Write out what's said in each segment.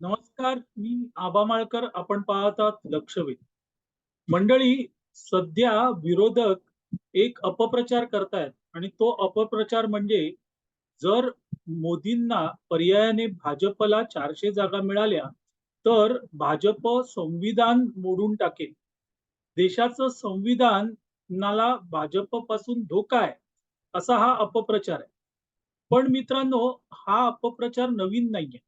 नमस्कार मी आबा माळकर. आपण पाहतात लक्षवेध. मंडळी सध्या विरोधक एक अपप्रचार करतायत आणि तो अपप्रचार म्हणजे जर मोदींना पर्यायाने भाजपला चारशे जागा मिळाल्या तर भाजप संविधान मोडून टाकेल. देशाचं संविधानाला भाजपपासून धोका आहे असा हा अपप्रचार आहे. पण मित्रांनो हा अपप्रचार नवीन नाहीये.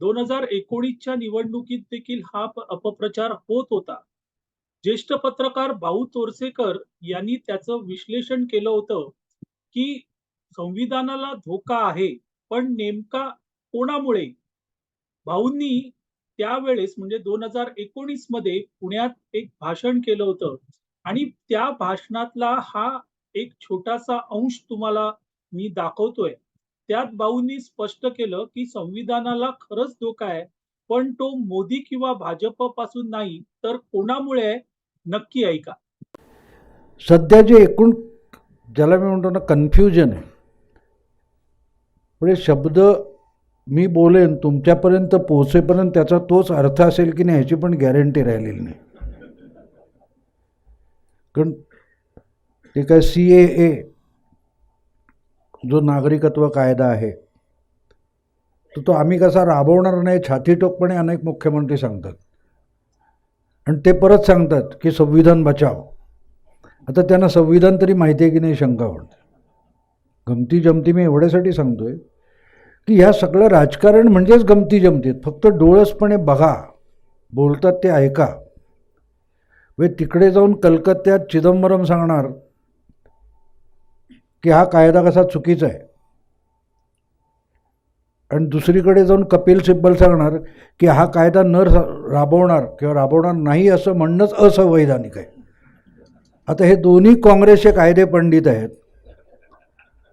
दोन हजार एकोणीसच्या निवडणुकीत देखील हा अपप्रचार होत होता. ज्येष्ठ पत्रकार भाऊ तोरसेकर यांनी त्याचं विश्लेषण केलं होतं की संविधानाला धोका आहे पण नेमका कोणामुळे? भाऊंनी त्यावेळेस म्हणजे दोन हजार एकोणीसमध्ये पुण्यात एक भाषण केलं होतं. आणि त्या भाषणातला हा एक छोटासा अंश तुम्हाला मी दाखवतोय. त्यात भाऊंनी स्पष्ट केलं की संविधानाला खरंच धोका आहे पण तो मोदी किंवा भाजपपासून नाही तर कोणामुळे नक्की ऐका. सध्या जे एकूण ज्याला मी म्हणतो ना कन्फ्युजन आहे. म्हणजे शब्द मी बोलेन तुमच्यापर्यंत पोहोचेपर्यंत त्याचा तोच अर्थ असेल की नाही ह्याची पण गॅरंटी राहिलेली नाही. कारण ते काय सी ए ए जो नागरिकत्व कायदा आहे तर तो आम्ही कसा राबवणार नाही छातीटोकपणे अनेक मुख्यमंत्री सांगतात. आणि ते परत सांगतात की संविधान बचाव. आता त्यांना संविधान तरी माहिती आहे की नाही शंका वाटते गमती जमती मी एवढ्यासाठी सांगतोय की ह्या सगळं राजकारण म्हणजेच गमती जमतीत. फक्त डोळसपणे बघा बोलतात ते ऐका. वे तिकडे जाऊन कलकत्त्यात चिदंबरम सांगणार की हा कायदा कसा चुकीचा आहे? आणि दुसरीकडे जाऊन कपिल सिब्बल सांगणार की हा कायदा न रा- राबवणार किंवा राबवणार नाही असं म्हणणंच असंवैधानिक आहे. आता हे दोन्ही काँग्रेसचे कायदे पंडित आहेत.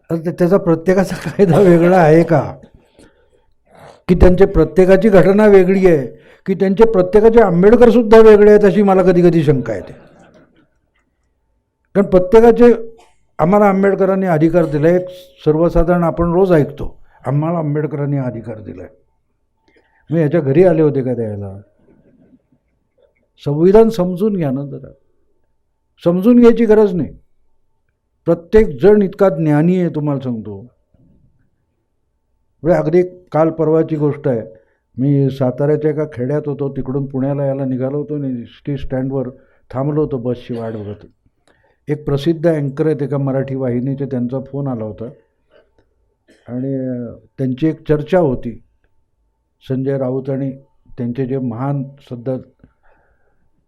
आता त्याचा प्रत्येकाचा कायदा वेगळा आहे का? की त्यांचे प्रत्येकाची घटना वेगळी आहे की त्यांचे प्रत्येकाचे आंबेडकरसुद्धा वेगळे आहेत अशी मला कधी कधी शंका येते. कारण प्रत्येकाचे आम्हाला आंबेडकरांनी अधिकार दिला एक सर्वसाधारण आपण रोज ऐकतो. आम्हाला आंबेडकरांनी अधिकार दिला आहे मी याच्या घरी आले होते का द्यायला? संविधान समजून घ्या ना जरा. समजून घ्यायची गरज नाही. प्रत्येक जण इतका ज्ञानी आहे तुम्हाला सांगतो. म्हणजे अगदी काल परवाची गोष्ट आहे. मी साताऱ्याच्या एका खेड्यात होतो तिकडून पुण्याला यायला निघालो होतो आणि एस टी स्टँडवर थांबलो होतो बसची वाट बघत. एक प्रसिद्ध अँकर आहेत एका मराठी वाहिनीचे त्यांचा फोन आला होता. आणि त्यांची एक चर्चा होती. संजय राऊत आणि त्यांचे जे महान सध्या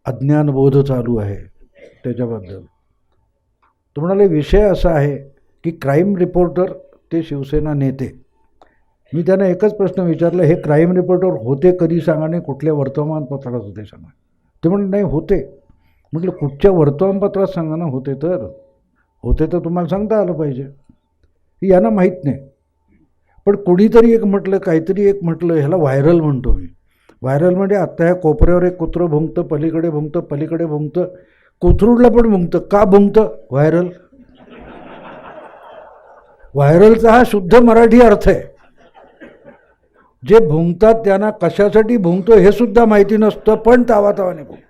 अज्ञानबोध चालू आहे त्याच्याबद्दल. तो म्हणाले विषय असा आहे की क्राईम रिपोर्टर ते शिवसेना नेते. मी त्यांना एकच प्रश्न विचारला हे क्राईम रिपोर्टर होते कधी सांगा आणि कुठल्या वर्तमानपत्रात होते सांगा? ते म्हणले नाही होते. म्हटलं कुठच्या वर्तमानपत्रात सांगा ना होते तर? होते तर तुम्हाला सांगता आलं पाहिजे. यांना माहीत नाही. पण कोणीतरी एक म्हटलं काहीतरी एक म्हटलं ह्याला व्हायरल म्हणतो मी. व्हायरल म्हणजे आत्ता ह्या कोपऱ्यावर एक कुत्रं भुंकतं पलीकडे भुंकतं पलीकडे भुंकतं कोथरूडला पण भुंकतं का भुंकतं व्हायरल. व्हायरलचा हा शुद्ध मराठी अर्थ आहे. जे भुंकतात त्यांना कशासाठी भुंकतो हे सुद्धा माहिती नसतं पण तावातावाने तावाने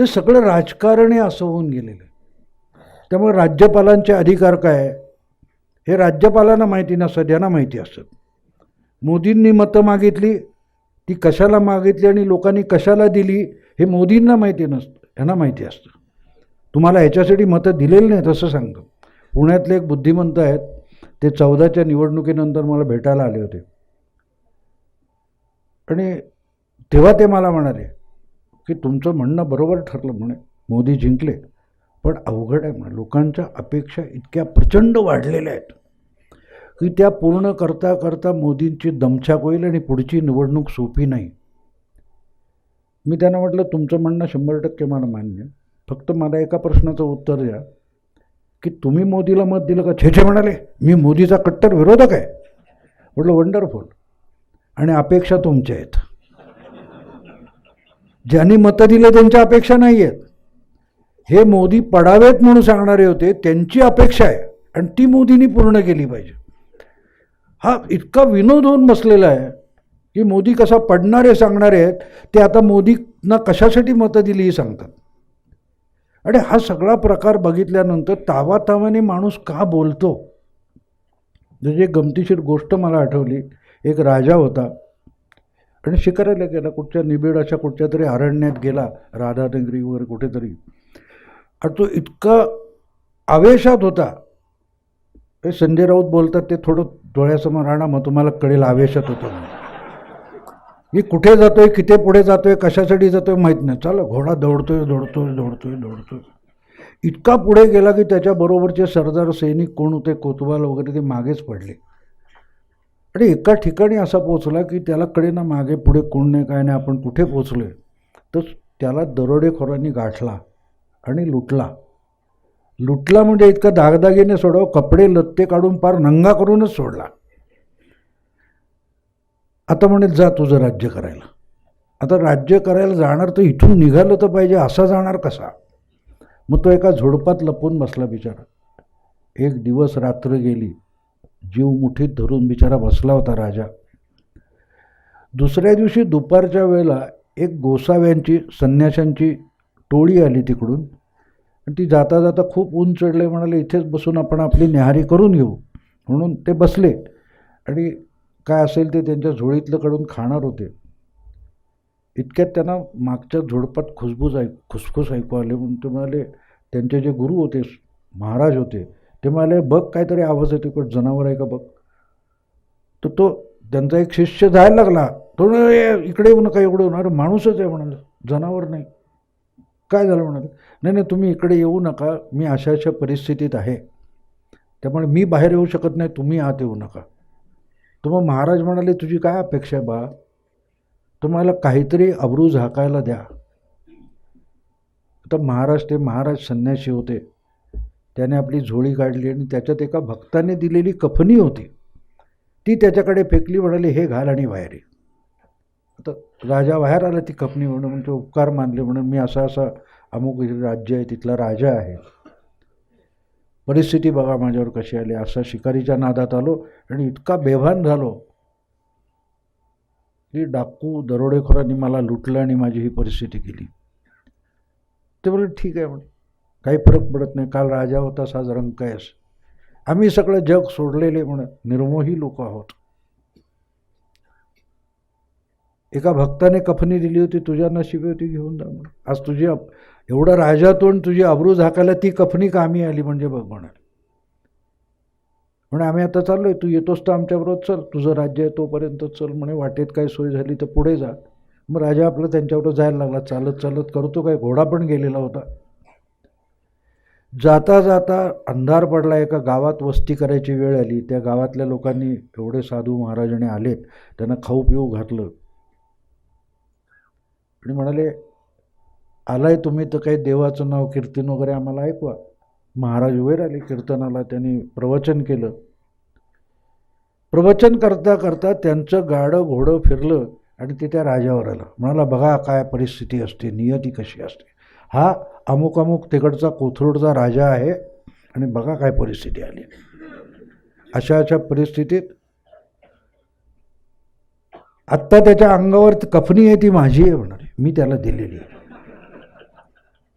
ते सगळं राजकारणी असं होऊन गेलेलं आहे. त्यामुळे राज्यपालांचे अधिकार काय हे राज्यपालांना माहिती नसतं यांना माहिती असतं. मोदींनी मतं मागितली ती कशाला मागितली आणि लोकांनी कशाला दिली हे मोदींना माहिती नसतं यांना माहिती असतं. तुम्हाला ह्याच्यासाठी मतं दिलेली नाहीत असं सांगतो. पुण्यातले एक बुद्धिमंत आहेत ते चौदाच्या निवडणुकीनंतर मला भेटायला आले होते. आणि तेव्हा ते मला म्हणाले की तुमचं म्हणणं बरोबर ठरलं म्हणे. मोदी जिंकले. पण अवघड आहे म्हणे. लोकांच्या अपेक्षा इतक्या प्रचंड वाढलेल्या आहेत की त्या पूर्ण करता करता मोदींची दमछाक होईल आणि पुढची निवडणूक सोपी नाही. मी त्यांना म्हटलं तुमचं म्हणणं शंभर टक्के मला मान्य फक्त मला एका प्रश्नाचं उत्तर द्या. की तुम्ही मोदीला मत दिलं का? छेछे म्हणाले मी मोदीचा कट्टर विरोधक आहे. म्हटलं वंडरफुल आणि अपेक्षा तुमच्या आहेत. ज्यांनी मतं दिले त्यांच्या अपेक्षा नाही आहेत हे मोदी पडावेत म्हणून सांगणारे होते त्यांची अपेक्षा आहे आणि ती मोदींनी पूर्ण केली पाहिजे. हा इतका विनोद होऊन बसलेला आहे की मोदी कसा पडणारे सांगणारे आहेत ते आता मोदींना कशासाठी मतं दिली ही सांगतात. आणि हा सगळा प्रकार बघितल्यानंतर तावातावाने माणूस का बोलतो? म्हणजे गमतीशीर गोष्ट मला आठवली. एक राजा होता. आणि शिकारायला गेला कुठच्या निबिड अशा कुठच्या तरी अरण्यात गेला राधानगरी वगैरे कुठेतरी. आणि तो इतका आवेशात होता. हे संजय राऊत बोलतात ते थोडं डोळ्यासमोर आणा मग तुम्हाला कळेल आवेशात होतं मी कुठे जातोय किती पुढे जातोय कशासाठी जातोय माहीत नाही. चला घोडा दौडतोय दौडतोय दौडतोय दौडतोय. इतका पुढे गेला की त्याच्याबरोबरचे सरदार सैनिक कोण होते कोतवाल वगैरे ते मागेच पडले. आणि एका ठिकाणी असा पोचला की त्याला कडे ना मागे पुढे कोण नाही काय नाही आपण कुठे पोचलोय तर त्याला दरोडेखोरांनी गाठला आणि लुटला. लुटला म्हणजे इतका दागदागिने सोडव कपडे लत्ते काढून पार नंगा करूनच सोडला. आता म्हणे जा तुझं राज्य करायला. आता राज्य करायला जाणार तर इथून निघालं तर पाहिजे असा जाणार कसा? मग तो एका झुडपात लपून बसला बिचारा. एक दिवस रात्र गेली. जीव मुठीत धरून बिचारा बसला होता राजा. दुसऱ्या दिवशी दुपारच्या वेळेला एक गोसाव्यांची संन्याशांची टोळी आली तिकडून. आणि ती जाता जाता खूप ऊन चढले म्हणाले इथेच बसून आपण आपली न्याहारी करून घेऊ. म्हणून ते बसले. आणि काय असेल ते त्यांच्या झोळीतलं कडून खाणार होते. इतक्यात त्यांना मागच्या झुडपात खुसबूज ऐक खुसखुस ऐकू आले. म्हणून ते म्हणाले त्यांचे जे गुरु होते महाराज होते ते म्हणाले बघ काहीतरी आवाज येतो इकडं जनावर आहे का बघ? तर तो त्यांचा एक शिष्य जायला लागला. तो इकडे येऊ नका एवढं होणार माणूसच आहे म्हणाले. जनावर नाही. काय झालं? म्हणाले. नाही नाही तुम्ही इकडे येऊ नका मी अशा अशा परिस्थितीत आहे. त्यामुळे मी बाहेर येऊ शकत नाही तुम्ही आत येऊ नका. तर मग महाराज म्हणाले तुझी काय अपेक्षा आहे बा? तुम्हाला काहीतरी अब्रू झाकायला द्या. तर महाराज ते महाराज संन्यासी होते. त्याने आपली झोळी काढली आणि त्याच्यात एका भक्ताने दिलेली कफनी होती. ती त्याच्याकडे फेकली म्हणाली हे घाल आणि बाहेर ये. आता राजा बाहेर आला ती कफनी म्हणून म्हणजे उपकार मानले म्हणून मी असा असा अमुक राज्य आहे तिथला राजा आहे. परिस्थिती बघा माझ्यावर कशी आली. असा शिकारीच्या नादात आलो आणि इतका बेभान झालो की डाकू दरोडेखोरांनी मला लुटलं आणि माझी ही परिस्थिती केली. ते बोलले ठीक आहे म्हणे काही फरक पडत नाही. काल राजा होता आज रंकायस आम्ही सगळं जग सोडलेले म्हणून निर्मोही लोक आहोत. एका भक्ताने कफनी दिली होती तुझ्या नशिबी होती घेऊन जा म्हणून. आज तुझी अप- एवढं राजातून तुझी अब्रू झाकायला ती कफनी कामी आली म्हणजे बघ म्हणाल. म्हणे आम्ही आता चाललोय तू येतोस तर आमच्याबरोबर चल. तुझं राज्य आहे तोपर्यंत चल म्हणे. वाटेत काय सोय झाली तर पुढे जा. मग राजा आपलं त्यांच्याबरोबर जायला लागला. चालत चालत करतो काय? घोडा पण गेलेला होता. जाता जाता अंधार पडला एका गावात वस्ती करायची वेळ आली. त्या गावातल्या लोकांनी एवढे साधू महाराजांनी आलेत त्यांना खाऊ पिऊ घातलं. आणि म्हणाले आलाय तुम्ही तर काही देवाचं नाव कीर्तन वगैरे आम्हाला ऐकवा. महाराज उभे आले कीर्तनाला त्यांनी प्रवचन केलं. प्रवचन करता करता त्यांचं गाडं घोडं फिरलं आणि ते त्या राजावर आलं. म्हणाला बघा काय परिस्थिती असते नियती कशी असते. हा अमुक अमुक तिकडचा कोथरूडचा राजा आहे आणि बघा काय परिस्थिती आली. अशा अशा परिस्थितीत आत्ता त्याच्या अंगावर ती कफनी आहे ती माझी आहे म्हणाले. मी त्याला दिलेली आहे.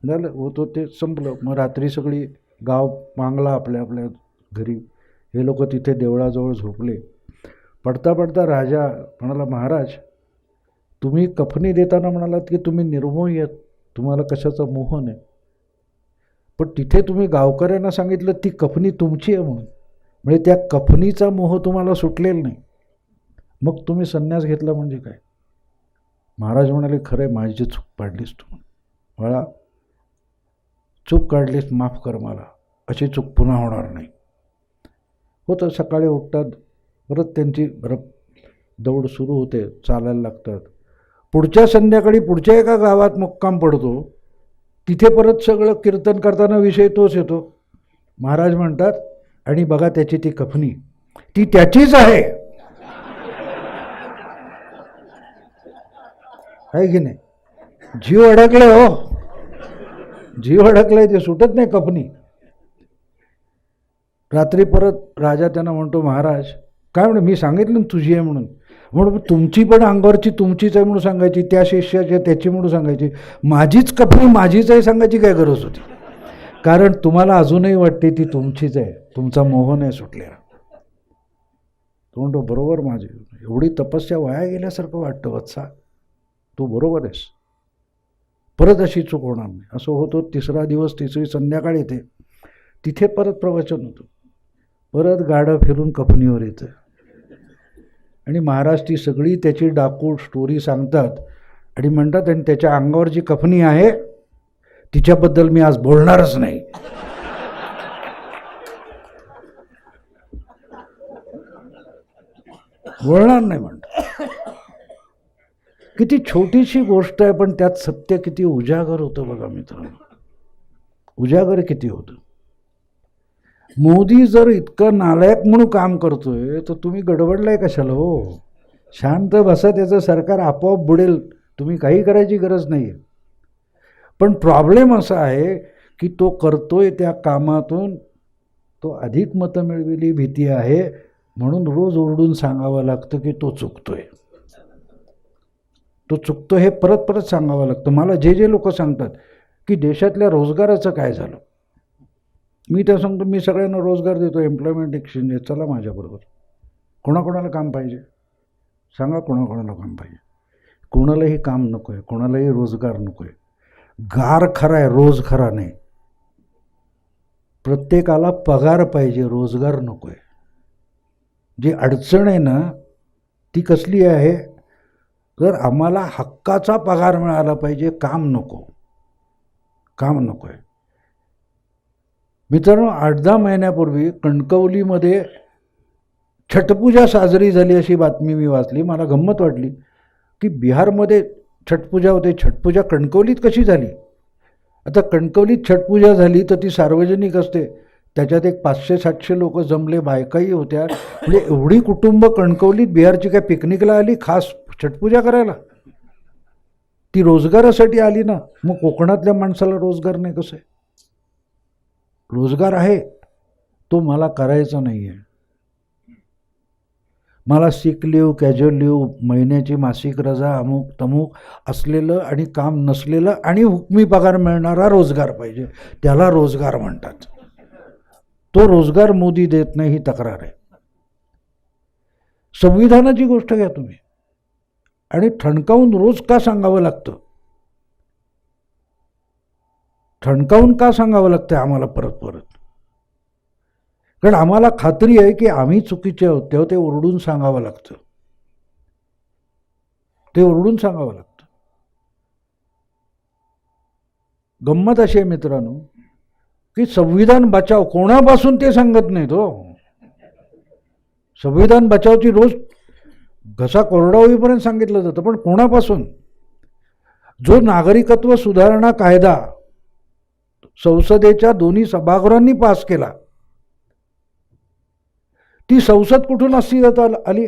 झालं होतो ते संपलं. मग रात्री सगळी गाव मांगला आपल्या आपल्या घरी. हे लोक तिथे देवळाजवळ झोपले. पडता पडता राजा म्हणाला महाराज तुम्ही कफनी देताना म्हणालात की तुम्ही निर्मोही आहेत. तुम्हाला कशाचा मोह नाही. पण तिथे तुम्ही गावकऱ्यांना सांगितलं ती कफनी तुमची आहे म्हणून. म्हणजे त्या कफनीचा मोह तुम्हाला सुटलेला नाही. मग तुम्ही संन्यास घेतला म्हणजे काय? महाराज म्हणाले खरं आहे माझी चूक पाडलीस तू बाळा चूक काढलीस माफ कर मला. अशी चूक पुन्हा होणार नाही. होतं सकाळी उठतात. परत त्यांची बरं दौड सुरू होते. चालायला लागतात. पुढच्या संध्याकाळी पुढच्या एका गावात मुक्काम पडतो तिथे परत सगळं कीर्तन करताना विषय तोच येतो. महाराज म्हणतात आणि बघा त्याची ती कफनी ती त्याचीच आहे. आहे की नाही? जीव अडकले हो. जीव अडकलाय ते सुटत नाही कपनी रात्री परत राजा त्यांना म्हणतो महाराज काय म्हणून मी सांगितलं ना तुझी आहे म्हणून. म्हणून तुमची पण अंगावरची तुमचीच आहे म्हणून सांगायची त्या शिष्याची त्याची म्हणून सांगायची. माझीच कपडी माझीच आहे सांगायची काय गरज होती? कारण तुम्हाला अजूनही वाटते ती तुमचीच आहे. तुमचा मोह नाही सुटलेला. तो म्हणतो बरोबर माझी. एवढी तपस्या वाया गेल्यासारखं वाटतं वत्सा. तू बरोबर आहेस. परत अशी चूक होणार नाही. असं होतो तिसरा दिवस तिसरी संध्याकाळ येते. तिथे परत प्रवचन होतं. परत गाडं फिरून कपनीवर येतं. आणि महाराज ती सगळी त्याची डाकू स्टोरी सांगतात. आणि म्हणतात आणि त्याच्या अंगावर जी कफनी आहे तिच्याबद्दल मी आज बोलणारच नाही. बोलणार नाही म्हणतो किती छोटीशी गोष्ट आहे पण त्यात सत्य किती उजागर होतं बघा मित्रांनो. उजागर किती होतं. मोदी जर इतकं नालायक म्हणून काम करतोय तर तुम्ही गडबडलाय कशाला हो? शांत बसा त्याचं सरकार आपोआप बुडेल. तुम्ही काही करायची गरज नाही आहे पण प्रॉब्लेम असा आहे की तो करतोय त्या कामातून तो अधिक मतं मिळविली भीती आहे म्हणून रोज ओरडून सांगावं लागतं की तो चुकतोय. तो चुकतो हे परत परत सांगावं लागतं. मला जे जे लोक सांगतात की देशातल्या रोजगाराचं काय झालं? मी तर सांगतो मी सगळ्यांना रोजगार देतो एम्प्लॉयमेंट एक्सचेंज आहे चला माझ्याबरोबर. कोणाकोणाला काम पाहिजे? सांगा कोणाकोणाला काम पाहिजे. कोणालाही काम नको आहे कोणालाही रोजगार नको आहे गार खरा आहे रोज खरा नाही. प्रत्येकाला पगार पाहिजे रोजगार नको आहे जी अडचण आहे ना ती कसली आहे? तर आम्हाला हक्काचा पगार मिळाला पाहिजे काम नको. काम नको आहे मित्रांनो आठ दहा महिन्यापूर्वी कणकवलीमध्ये छटपूजा साजरी झाली अशी बातमी मी वाचली. मला गंमत वाटली की बिहारमध्ये छटपूजा होते. छटपूजा कणकवलीत कशी झाली? आता कणकवलीत छटपूजा झाली तर ती सार्वजनिक असते. त्याच्यात एक पाचशे सातशे लोक जमले बायकाही होत्या. म्हणजे एवढी कुटुंब कणकवलीत बिहारची काय पिकनिकला आली? खास छटपूजा करायला? ती रोजगारासाठी आली ना? मग कोकणातल्या माणसाला रोजगार नाही कसं? आहे रोजगार आहे तो मला करायचा नाही आहे मला सिक लिव्ह कॅज्युअल लिव्ह महिन्याची मासिक रजा अमुक तमुक असलेलं आणि काम नसलेलं आणि हुकमी पगार मिळणारा रोजगार पाहिजे. त्याला रोजगार म्हणतात. तो रोजगार मोदी देत नाही ही तक्रार आहे. संविधानाची गोष्ट घ्या तुम्ही. आणि ठणकावून रोज का सांगावं लागतं? ठणकावून का सांगावं लागतं आम्हाला परत परत? कारण आम्हाला खात्री आहे की आम्ही चुकीचे आहोत तेव्हा ते ओरडून सांगावं लागतं. ते ओरडून सांगावं लागतं. गंमत अशी आहे मित्रांनो की संविधान बचाव कोणापासून ते सांगत नाहीत हो. संविधान बचावची रोज घसा कोरडा होईपर्यंत सांगितलं जातं पण कोणापासून? जो नागरिकत्व सुधारणा कायदा संसदेच्या दोन्ही सभागृहांनी पास केला. ती संसद कुठून अस्तित्वात आली?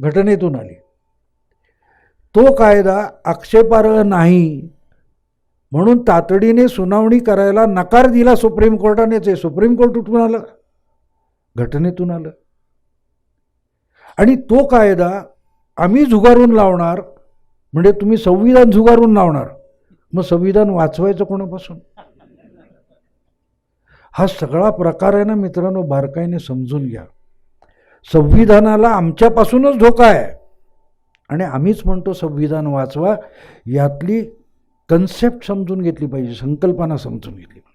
घटनेतून आली. तो कायदा आक्षेपार्ह नाही. म्हणून तातडीने सुनावणी करायला नकार दिला सुप्रीम कोर्टानेच आहे सुप्रीम कोर्ट उठून आलं. घटनेतून आलं. आणि तो कायदा आम्ही झुगारून लावणार. म्हणजे तुम्ही संविधान झुगारून लावणार. मग संविधान वाचवायचं कोणापासून? हा सगळा प्रकार आहे ना मित्रांनो बारकाईने समजून घ्या. संविधानाला आमच्यापासूनच धोका आहे. आणि आम्हीच म्हणतो संविधान वाचवा यातली कन्सेप्ट समजून घेतली पाहिजे संकल्पना समजून घेतली पाहिजे.